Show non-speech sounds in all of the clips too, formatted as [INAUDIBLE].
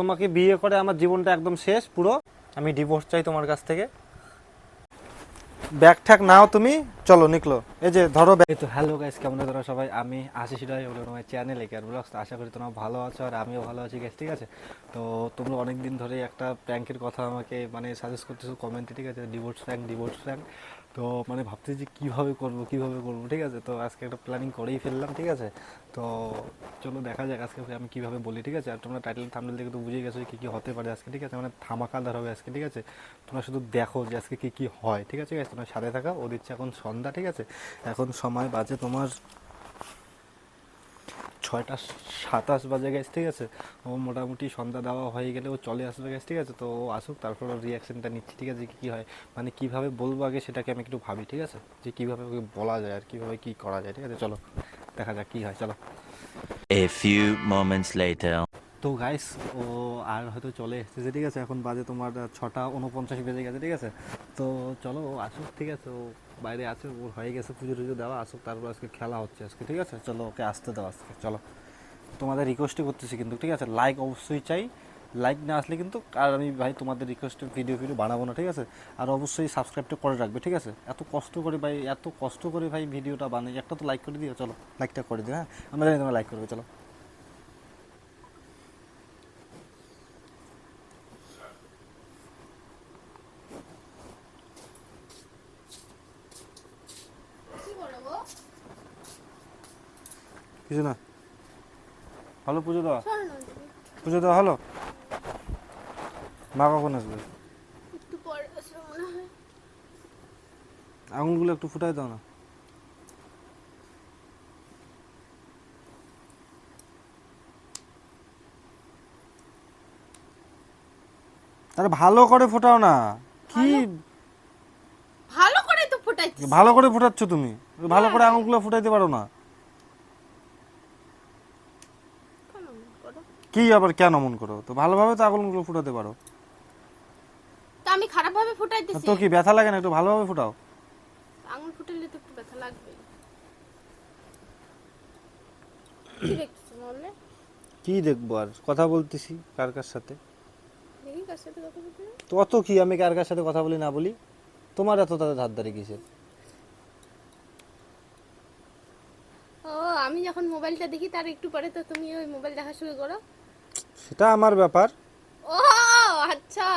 তোমাকে বিয়ে করে আমার জীবনটা একদম শেষ, পুরো। আমি ডিভোর্স চাই তোমার কাছ থেকে। ব্যাগ ঠ্যাক নাও তুমি, চলো নিকলো। এই যে ধরো ব্যাগ তো হ্যালো গাইস কেমন আছো তোমরা সবাই? আমি আশিস রায় হলো আমার চ্যানেলে কেয়ার ব্লগস আশা করি তোমরা ভালো আছো আর আমিও ভালো আছি গাইস ঠিক আছে? তো তোমরা অনেক দিন ধরে একটা প্র্যাঙ্কের কথা আমাকে মানে সাজেস্ট করতেছো কমেন্টে ঠিক আছে? ডিভোর্স প্র্যাঙ্ক ডিভোর্স প্র্যাঙ্ক তো মানে ভাবছি যে কীভাবে করব কীভাবে করব, ঠিক আছে? তো আজকে একটা প্ল্যানিং করেই ফেললাম, ঠিক আছে? তো চলো দেখা যাক আজকে আমি কীভাবে বলি, ঠিক আছে? আর তোমরা টাইটেল থামলে দেখে তো বুঝে গেছো কী কী হতে পারে আজকে, ঠিক আছে? মানে ধামাকাদার হবে আজকে, ঠিক আছে? তোমরা শুধু দেখো যে আজকে কী কী হয়, ঠিক আছে? তোমরা সাথে থাকা ও দিচ্ছে এখন সন্ধ্যা, ঠিক আছে? এখন সময় বাজে তোমার ছয়টা সাতাশ বাজে গেছে ঠিক আছে? ও মোটামুটি সন্ধ্যা দেওয়া হয়ে গেলে ও চলে আসবে গেছে ঠিক আছে? তো ও আসুক তারপর ওর রিয়াকশনটা নিচ্ছি ঠিক আছে? কী হয়? মানে কীভাবে বলব আগে সেটাকে আমি একটু ভাবি ঠিক আছে? যে কীভাবে ওকে বলা যায় আর কীভাবে কী করা যায় ঠিক আছে? চলো দেখা যাক কী হয় চলো। A few moments later. তো গাইস ও আর হয়তো চলে এসেছে ঠিক আছে? এখন বাজে তোমার ছটা উনপঞ্চাশ বেজে গেছে ঠিক আছে? তো চলো ও আসুক ঠিক আছে? ও বাইরে আছে ওর হয়ে গেছে, পুজো টুজো দেওয়া, আসুক, তারপর আজকে খেলা হচ্ছে আজকে, ঠিক আছে? চলো, ওকে আসতে দাও আজকে, চলো। তোমাদের রিকোয়েস্টই করতেছি কিন্তু, ঠিক আছে? লাইক অবশ্যই চাই। লাইক না আসলে কিন্তু, আর আমি ভাই তোমাদের রিকোয়েস্টে ভিডিও ভিডিও বানাবো না, ঠিক আছে? আর অবশ্যই সাবস্ক্রাইবটা করে রাখবে, ঠিক আছে? এত কষ্ট করে ভাই, এত কষ্ট করে ভাই ভিডিওটা বানাই, একটা তো লাইক করে দিও, চলো। লাইকটা করে দিও হ্যাঁ? আমরা জানি তোমরা লাইক করবে, চলো। কিছু না। হলো পুজো দেওয়া? পুজো দেওয়া হলো? মা কখন আসবে? হয়। আঙুলগুলো একটু ফুটাই দাও না। আরে ভালো করে ফোটাও না। কি? ভালো? করে তো ফোটাইছিস ভালো করে ফোটাচ্ছ তুমি। ভালো করে আঙুলগুলো ফুটাইতে পারো না কেন মন করো? কি আবার কেন মন করো? তো ভালোভাবে তো আঙুলগুলো ফুটাতে পারো। তা আমি খারাপ ভাবে ফোটাইতেছি। তো কি ব্যথা লাগে না একটু ভালোভাবে ফুটাও? আঙুল ফুটাইলে তো একটু ব্যথা লাগবে [CLEARS THROAT] কি বললে কি দেখব আর? কথা বলতেছি কার কার সাথে? দেখি কার সাথে কথা বলতে তো অত কি আমি কার কার সাথে কথা বলি না বলি? তোমার এত তাদের ধার ধারে কিসের? ও আমি যখন মোবাইলটা দেখি তার একটু পরে তো তুমি ওই মোবাইল দেখা শুরু করো। সেটা আমার ব্যাপার। ও আচ্ছা।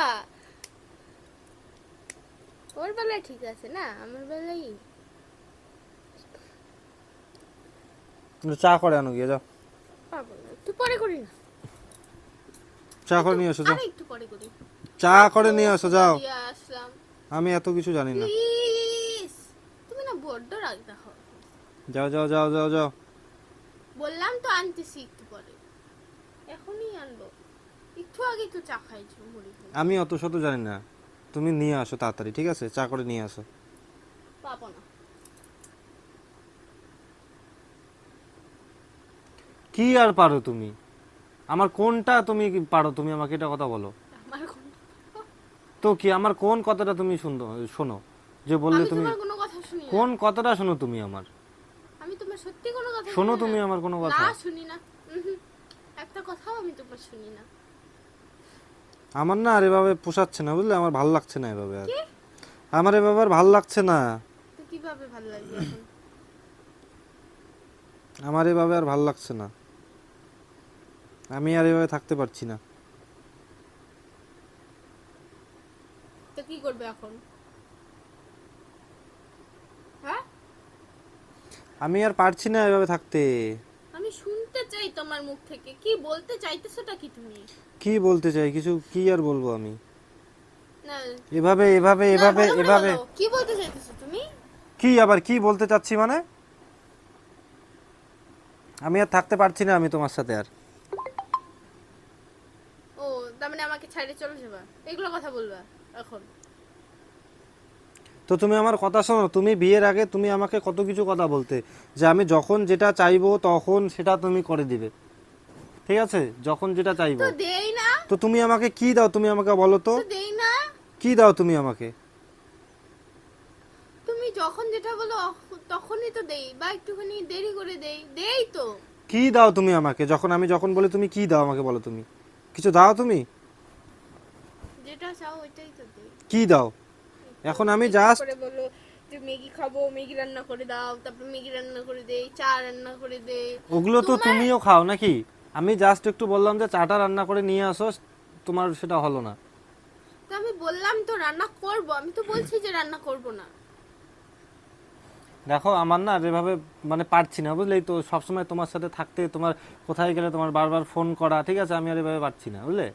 ওর বেলায় ঠিক আছে না? আমার বেলায় চা করে আনো গিয়ে যাও। একটু পরে করি না। চা করে নিয়ে এসো যাও। চা করে নিয়ে এসো যাও। আমি এত কিছু জানি না। তুমি না বড্ড রাগ দেখো যাও যাও যাও যাও যাও। বললাম তো আনতেছি একটু পরে এখনই আনব একটু আগে তো চা খাইছো মুড়ি আমি অত শত জানি না। তুমি নিয়ে আসো তাড়াতাড়ি ঠিক আছে? চা করে নিয়ে আসো। পাবো না। কি আর পারো তুমি? আমার কোনটা তুমি পারো? তুমি আমাকে এটা কথা বলো। আমার কোনো তো কি আমার কোন কথাটা তুমি শোনো যে বললে আমি তুমি তোমার কোনো কথা শুনি না। কোন কথাটা শোনো তুমি আমার? আমি তোমার সত্যি কোনো কথা শোনো তুমি আমার কোনো কথা। না শুনি না। উহুম। একটা কথাও আমি তোমার শুনি না। আমার না আর এভাবে পোষাচ্ছে না বুঝলে? আমার ভালো লাগছে না এভাবে আর। আমার এভাবে আর ভালো লাগছে না। কীভাবে ভালো লাগবে আমার এভাবে আর ভালো লাগছে না। আমি আর এভাবে থাকতে পারছি না। তো কি করবে এখন? হ্যাঁ? আমি আর পারছি না এভাবে থাকতে। আমি তোমার মুখ থেকে? কি বলতে চাইতেছোটা কি তুমি? কি বলতে চাই? কিছু কি আর বলব আমি? এভাবে এভাবে এভাবে এভাবে। কি বলতে চাইতেছো তুমি? কি আবার কি বলতে চাচ্ছি মানে? আমি আর থাকতে পারছি না আমি তোমার সাথে আর। ও তার মানে আমাকে ছাড়ে চলে যাবা? এগুলো কথা বলবা এখন? তো তুমি আমার কথা শোনো তুমি বিয়ের আগে তুমি আমাকে কত কিছু কথা বলতে যে আমি যখন যেটা চাইব তখন সেটা তুমি করে দিবে। ঠিক আছে? যখন যেটা চাইব। তো দেই না। তো তুমি আমাকে কি দাও তুমি আমাকে বলো তো। দেই না। কি দাও তুমি আমাকে? তুমি যখন যেটা বলো তখনই তো দেই বা একটুখানি দেরি করে দেই। দেই তো। কি দাও তুমি আমাকে? যখন আমি যখন বলি তুমি কি দাও আমাকে বলো তুমি। কিছু দাও তুমি? যেটা চাও ওইটাই তো দেই। কি দাও? এখন আমি জাস্ট করে বলো যে ম্যাগি খাব ম্যাগি রান্না করে দাও তারপর ম্যাগি রান্না করে দেই চা রান্না করে দেই ওগুলো তো তুমিও খাও নাকি? আমি জাস্ট একটু বললাম যে চাটা রান্না করে নিয়ে আসো তোমার সেটা হলো না। তো আমি বললাম তো রান্না করব আমি তো বলছি যে রান্না করব না। দেখো আমার না যেভাবে মানে পারছি না বুঝলেই তো সবসময় তোমার সাথে থাকতে তোমার কোথায় গেলে তোমার বারবার ফোন করা ঠিক আছে? আমি আর এভাবে পারছি না বুঝলে?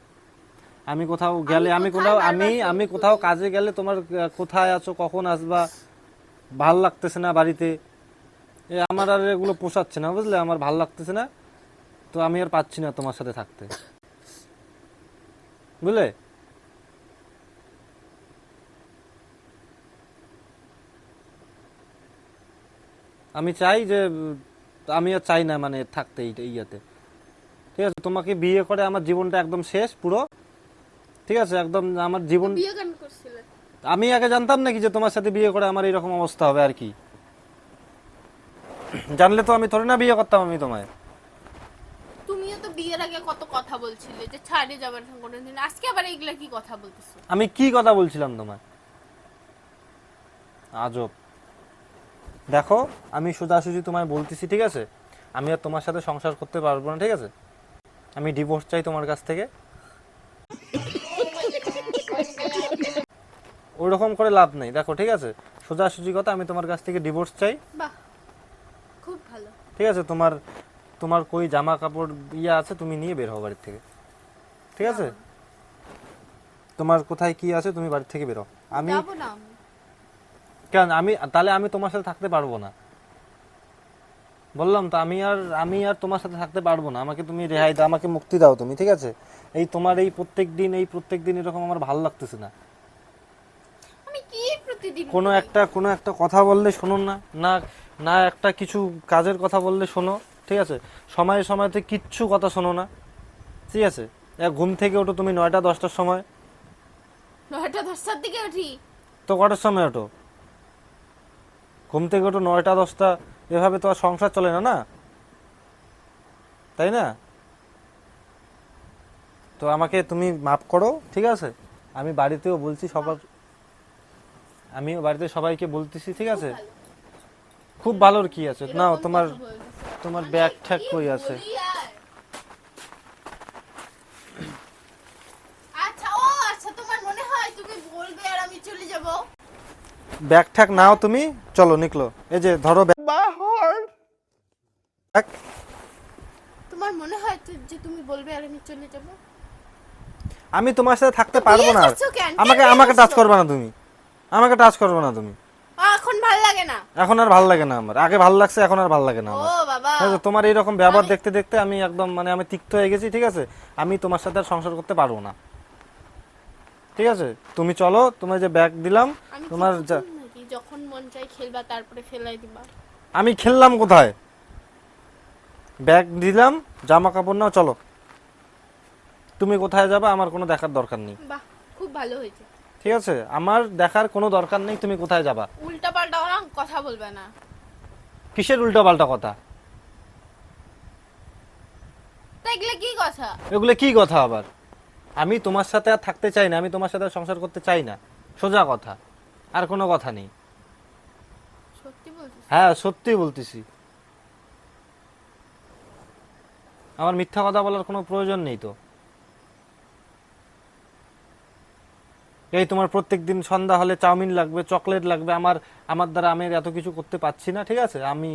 আমি কোথাও গেলে আমি কোথাও আমি আমি কোথাও কাজে গেলে তোমার কোথায় আছো কখন আসবা ভালো লাগতেছে না বাড়িতে? এ আমার আর এগুলো পোষাচ্ছে না বুঝলে? আমার ভালো লাগতেছে না তো আমি আর পাচ্ছি না তোমার সাথে থাকতে। বুঝলে? আমি চাই যে আমি আর চাই না মানে থাকতে এই ইয়াতে। ঠিক আছে? তোমাকে বিয়ে করে আমার জীবনটা একদম শেষ পুরো। ঠিক আছে একদম আমার জীবন আমি আগে জানতাম নাকি যে তোমার সাথে বিয়ে করে আমার এরকম অবস্থা হবে আর কি। জানলে তো আমি থোড়ি না বিয়ে করতাম আমি তোমায়। তুমিও তো বিয়ের আগে কত কথা বলছিলে যে ছাড়ে যাবার না কোনোদিন। আজকে আবার এগুলা কি কথা বলতেছো? আমি কি কথা বলছিলাম তোমায়? আজব। দেখো আমি সোজাসুজি তোমায় বলতেছি ঠিক আছে? আমি আর তোমার সাথে সংসার করতে পারব না ঠিক আছে? আমি ডিভোর্স চাই তোমার কাছ থেকে। ওরকম করে লাভ নেই। দেখো ঠিক আছে? সোজাসুজি কথা আমি তোমার কাছ থেকে ডিভোর্স চাই। বাহ খুব ভালো। ঠিক আছে? তোমার তোমার কই জামা কাপড় ইয়ে আছে তুমি নিয়ে বের হও বাড়ির থেকে। ঠিক আছে? তোমার কোথায় কি আছে তুমি বাড়ির থেকে বেরো আমি যাব না আমি। কেন? আমি তাহলে আমি তোমার সাথে থাকতে পারব না। বললাম তো আমি আর আমি আর তোমার সাথে থাকতে পারব না। আমাকে তুমি রেহাই দাও আমাকে মুক্তি দাও তুমি ঠিক আছে? এই তোমার এই প্রত্যেক দিন এই প্রত্যেক দিন এরকম আমার ভালো লাগতেছে না। কোনো একটা কোনো একটা কথা বললে শোনো না না না একটা কিছু কাজের কথা বললে শোনো ঠিক আছে? সময়ে সময়তে কিচ্ছু কথা শোনো না ঠিক আছে? এক ঘুম থেকে ওঠো তুমি নয়টা দশটার সময়। নয়টা দশটার দিকে উঠি? তো কটার সময় ওঠো? ঘুম থেকে ওঠো নয়টা দশটা এভাবে তো আর সংসার চলে না না? তাই না? তো আমাকে তুমি মাফ করো ঠিক আছে? আমি বাড়িতেও বলছি সবার আমিও বাড়িতে সবাইকে বলতেছি ঠিক আছে? খুব ভালোর কি আছে? নাও তোমার তোমার ব্যাগ ঠ্যাগ কই আছে। আচ্ছা ও আচ্ছা তোমার মনে হয় তুমি বলবে আর আমি ব্যাগ ঠ্যাগ নাও তুমি চলো নিকলো। এই যে ধরো ব্যাগ। তোমার মনে হয় যে তুমি বলবে আর আমি চলে যাব? আমি তোমার সাথে থাকতে পারব না? আমাকে আমাকে টাচ? করবে না তুমি। আমাকে টাচ করবে না তুমি। এখন ভালো লাগে না। এখন আর ভালো লাগে না আমার। আগে ভালো লাগছে এখন আর ভালো লাগে না ও আমার বাবা তোমার এইরকম ব্যবহার দেখতে দেখতে আমি একদম মানে আমি তিক্ত হয়ে গেছি ঠিক আছে? আমি তোমার সাথে আর সংসার করতে পারব না। ঠিক আছে? তুমি চলো তোমার যে ব্যাগ দিলাম তোমার যখন মন চাই খেলবা তারপরে ফেলাই দিবা। আমি খেললাম কোথায়? ব্যাগ দিলাম জামা কাপড় নাও চলো। তুমি কোথায় যাবে আমার কোনো দেখার দরকার নেই। বাহ খুব ভালো হয়েছে। ঠিক আছে? আমার দেখার কোনো দরকার নেই তুমি কোথায় যাবা? উল্টা পাল্টা কথা বলবে না। কিসের উল্টা পাল্টা কথা এগুলো কি কথা? এগুলো কি কথা আবার? আমি তোমার সাথে আর থাকতে চাই না আমি তোমার সাথে সংসার করতে চাই না। সোজা কথা আর কোনো কথা নেই। সত্যি বলছিস? হ্যাঁ সত্যি বলতেছি। আমার মিথ্যা কথা বলার কোনো প্রয়োজন নেই তো? এই তোমার প্রত্যেক দিন সন্ধ্যা হলে চাউমিন লাগবে চকলেট লাগবে আমার আমার দ্বারা আমি এত কিছু করতে পারছি না ঠিক আছে? আমি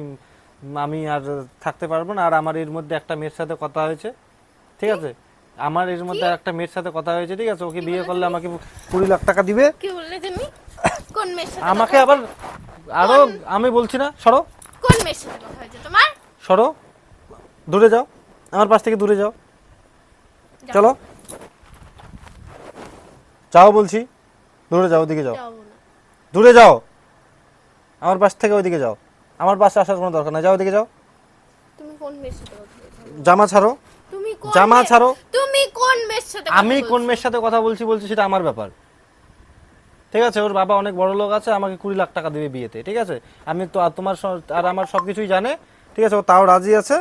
আমি আর থাকতে পারব না আর আমার এর মধ্যে একটা মেয়ের সাথে কথা হয়েছে ঠিক আছে? আমার এর মধ্যে একটা মেয়ের সাথে কথা হয়েছে ঠিক আছে? ওকে বিয়ে করলে আমাকে কুড়ি লাখ টাকা দিবে। কি বললে তুমি? কোন মেয়ের সাথে আমাকে আবার? আরও আমি বলছি না সরো। কোন মেয়ের সাথে কথা হয়েছে তোমার? সরো। দূরে যাও। আমার পাশ থেকে দূরে যাও। চলো। যাও বলছি। দূরে যাও ওদিকে যাও। দূরে যাও। আমার পাশ থেকে ওইদিকে যাও। আমার পাশে আসার কোনো দরকার নাই। যাও ওদিকে যাও। তুমি কোন মেয়ের সাথে জামা ছাড়ো। তুমি কোন জামা ছাড়ো। তুমি কোন মেয়ের সাথে আমি কোন? মেয়ের সাথে কথা বলছি বলছি সেটা আমার ব্যাপার। ঠিক আছে ওর বাবা অনেক বড় লোক আছে আমাকে কুড়ি লাখ টাকা দেবে বিয়েতে। ঠিক আছে? আমি তো আর তোমার আর আমার সব কিছুই জানে। ঠিক আছে ও তাও রাজি আছে।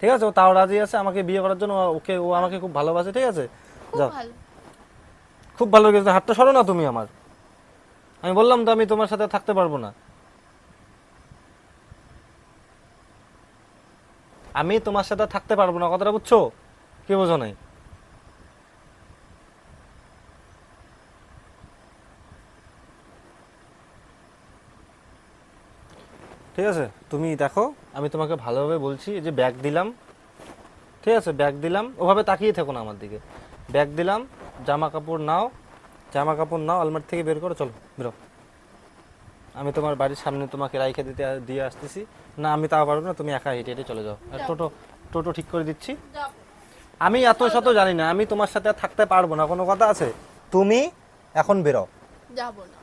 ঠিক আছে ও তাও রাজি আছে আমাকে বিয়ে করার জন্য ওকে ও আমাকে খুব ভালোবাসে। ঠিক আছে? খুব যাও। ভালো। খুব ভালো লেগেছে হাতটা সরো না তুমি আমার। আমি বললাম তো আমি তোমার সাথে থাকতে পারব না। আমি তোমার সাথে থাকতে পারব না, কথাটা বুঝছ? কি বোঝো নাই? ঠিক আছে, তুমি দেখো, আমি তোমাকে ভালোভাবে বলছি যে ব্যাগ দিলাম। ঠিক আছে, ব্যাগ দিলাম, ওভাবে তাকিয়ে থেকো না আমার দিকে। ব্যাগ দিলাম জামা কাপড় নাও জামা কাপড় নাও আলমারি থেকে বের করো চলো বেরো। আমি তোমার বাড়ির সামনে তোমাকে রাইখে দিতে দিয়ে আসতেছি। না আমি তাও পারব না তুমি একা হেঁটে হেঁটে চলে যাও। আর টোটো টোটো ঠিক করে দিচ্ছি? আমি এত শত জানি না আমি তোমার সাথে আর থাকতে পারব না কোনো কথা আছে? তুমি এখন বেরো। যাব না।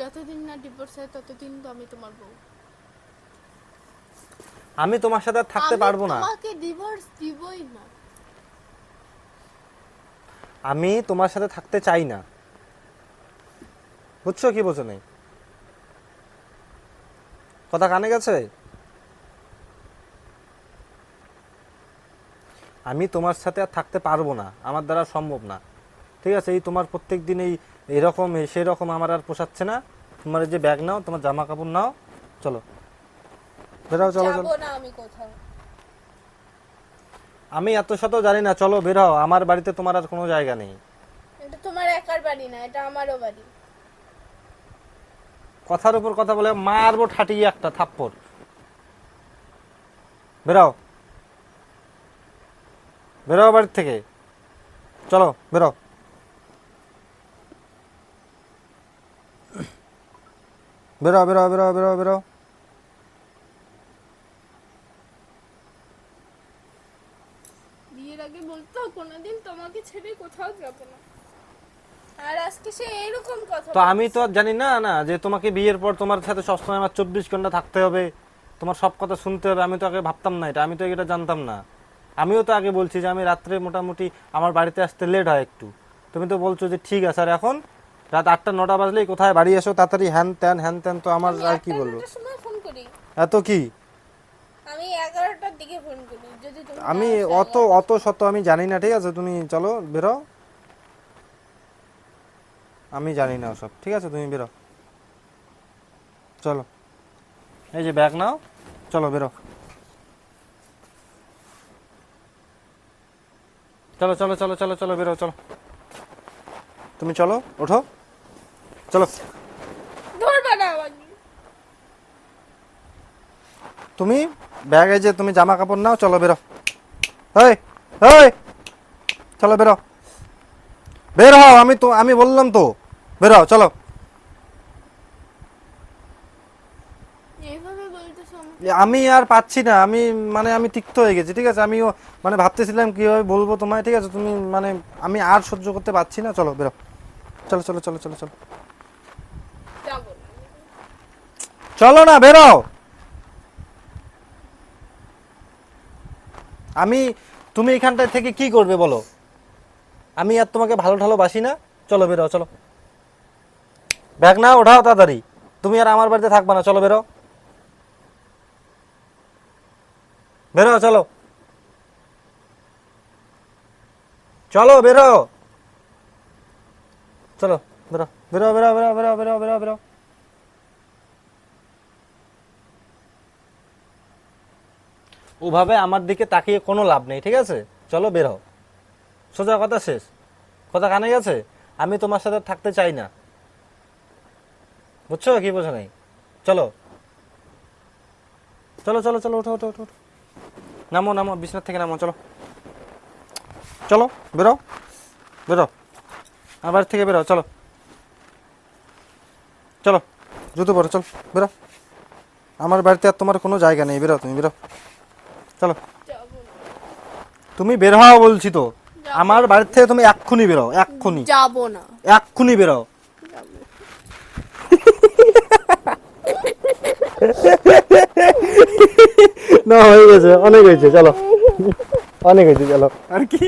যতদিন না ডিভোর্স হয় ততদিন তো আমি তোমার বউ। আমি তোমার সাথে আর থাকতে পারব না। তোমাকে ডিভোর্স দিবই না আমি তোমার সাথে থাকতে চাই না। বুঝছ কি বোঝো নেই? কথা কানে গেছে? আমি তোমার সাথে আর থাকতে পারব না আমার দ্বারা সম্ভব না। ঠিক আছে এই তোমার প্রত্যেক দিন এই এরকম সেই রকম আমার আর পোষাচ্ছে না। তোমার এই যে ব্যাগ নাও তোমার জামা কাপড় নাও চলো। বেরাও চলো চলো। না আমি কোথাও। আমি এত শত জানি না চলো বেরাও আমার বাড়িতে তোমার আর কোনো জায়গা নেই। এটা তোমার একার বাড়ি না এটা আমারও বাড়ি। কথার উপর কথা বলে মারবো ঠাটিয়ে একটা থাপ্পড়। বেরাও বেরাও বাড়ির থেকে। চলো বেরো বেরো বেরো বেরো বেরো বেরো বিয়ের আগে বলতো কোনোদিন তোমাকে ছেড়ে কোথাও যাব না। আর আজকে সে এরকম কথা তো আমি তো আর জানি না না যে তোমাকে বিয়ের পর তোমার সাথে সবসময় আমার চব্বিশ ঘণ্টা থাকতে হবে তোমার সব কথা শুনতে হবে আমি তো আগে ভাবতাম না এটা আমি তো এটা জানতাম না। আমিও তো আগে বলছি যে আমি রাত্রে মোটামুটি আমার বাড়িতে আসতে লেট হয় একটু। তুমি তো বলছো যে ঠিক আছে আর এখন? রাত আটটা নটা বাজলেই কোথায়? বাড়ি এসো তাড়াতাড়ি হ্যান ত্যান হ্যান ত্যান তো আমার আর কি বলব? এত কি? এগারোটার দিকে ফোন করি। যদি তুমি আমি অত অত শত আমি জানি না ঠিক আছে? তুমি চলো বেরো। আমি জানি না ওসব ঠিক আছে? তুমি বেরো। চলো। এই যে ব্যাগ নাও চলো বেরো। চলো চলো চলো চলো চলো বেরো চলো। তুমি চলো ওঠো। চলো। ধরবে না তুমি? ব্যাগে যে তুমি জামা কাপড় নাও চলো বেরো। এই এই চলো বেরো। বের হও আমি তো আমি বললাম তো। বেরো চলো। আমাকে? এ, আমি আর পাচ্ছি না আমি মানে আমি তিক্ত হয়ে গেছি ঠিক আছে? আমিও মানে ভাবতেছিলাম কীভাবে বলব তোমায় ঠিক আছে? তুমি মানে আমি আর সহ্য করতে পারছি না চলো বেরো। চলো চলো চলো চলো চলো। চলো না বেরো আমি, তুমি এখানটায় থেকে কি করবে বলো? আমি আর তোমাকে ভালো ঠালো বাসি না। চলো বেরো, চলো। ব্যাগ না ওঠাও তাড়াতাড়ি। তুমি আর আমার বাড়িতে থাকবে না, চলো বেরো। বেরো, চলো। চলো, বেরো। চলো বেরো বেরো বেরো বেরো বেরো বেরো বেরো। ওভাবে আমার দিকে তাকিয়ে কোনো লাভ নেই, ঠিক আছে? চলো বের হও। সোজা কথা শেষ। কথা কানে গেছে? আমি তোমার সাথে থাকতে চাই না। বুঝছ? কি বোঝো নাই? চলো। চলো চলো চলো, ওঠো ওঠো ওঠো। নামো নামো বিছনার থেকে নামো, চলো। চলো, বেরো বেরো আমার বাড়ি থেকে বেরো চলো। চলো, জুতো পরো, চলো, বেরো আমার বাড়িতে আর তোমার কোনো জায়গা নেই, বেরো তুমি, বেরো চলো। তুমি বের হওয়া বলছি তো। আমার বাড়ির থেকে তুমি এক্ষুনি বেরো এক্ষুনি। যাব না। এক্ষুনি বেরো না হয়ে গেছে অনেক হয়েছে চলো। অনেক হয়েছে চলো। আর কি?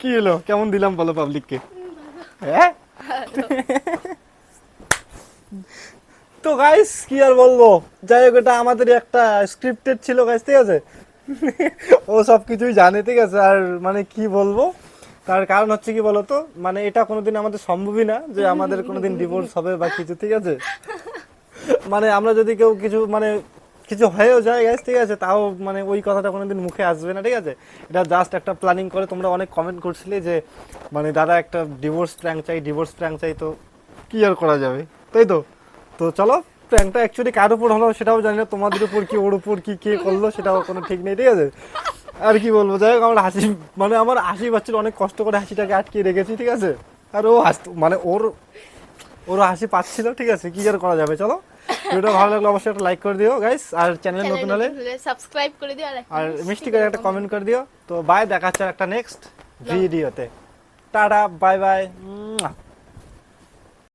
কি হলো? কেমন দিলাম বলো পাবলিককে হ্যাঁ? তো গাইস কি আর বলব? যাই হোক, এটা আমাদের একটা স্ক্রিপ্টেড ছিল গাইস ঠিক আছে? ও সব কিছুই জানে, ঠিক আছে? আর মানে কি বলব? তার কারণ হচ্ছে কি বলতো? মানে এটা কোনোদিন আমাদের সম্ভবই না যে আমাদের কোনোদিন ডিভোর্স হবে বা কিছু, ঠিক আছে? মানে আমরা যদি কেউ কিছু মানে কিছু হয়েও যায় গাইস ঠিক আছে? তাও মানে ওই কথাটা কোনোদিন মুখে আসবে না, ঠিক আছে? এটা জাস্ট একটা প্ল্যানিং করে তোমরা অনেক কমেন্ট করছিলে যে মানে দাদা একটা ডিভোর্স প্র্যাঙ্ক চাই ডিভোর্স প্র্যাঙ্ক চাই, তো কি আর করা যাবে? তাই তো? তো চলো প্র্যাঙ্কটা অ্যাকচুয়ালি কার উপর হলো সেটাও জানি না তোমাদের উপর কি ওর উপর কি কে করল সেটাও কোনো ঠিক নেই ঠিক আছে? আর কি বলব যাই হোক আমার হাসি মানে আমার হাসি পাচ্ছিল অনেক কষ্ট করে হাসিটাকে আটকে রেখেছি ঠিক আছে? আর ও হাসত মানে ওর ওর হাসি পাচ্ছিল ঠিক আছে? কি আর করা যাবে চলো? ভিডিওটা ভালো লাগলে অবশ্যই একটা লাইক করে দিও গাইস আর চ্যানেল নতুন হলে সাবস্ক্রাইব করে দিও আর আর মিষ্টি করে একটা কমেন্ট করে দিও। তো বাই দেখা হচ্ছে একটা নেক্সট ভিডিওতে টাটা বাই বাই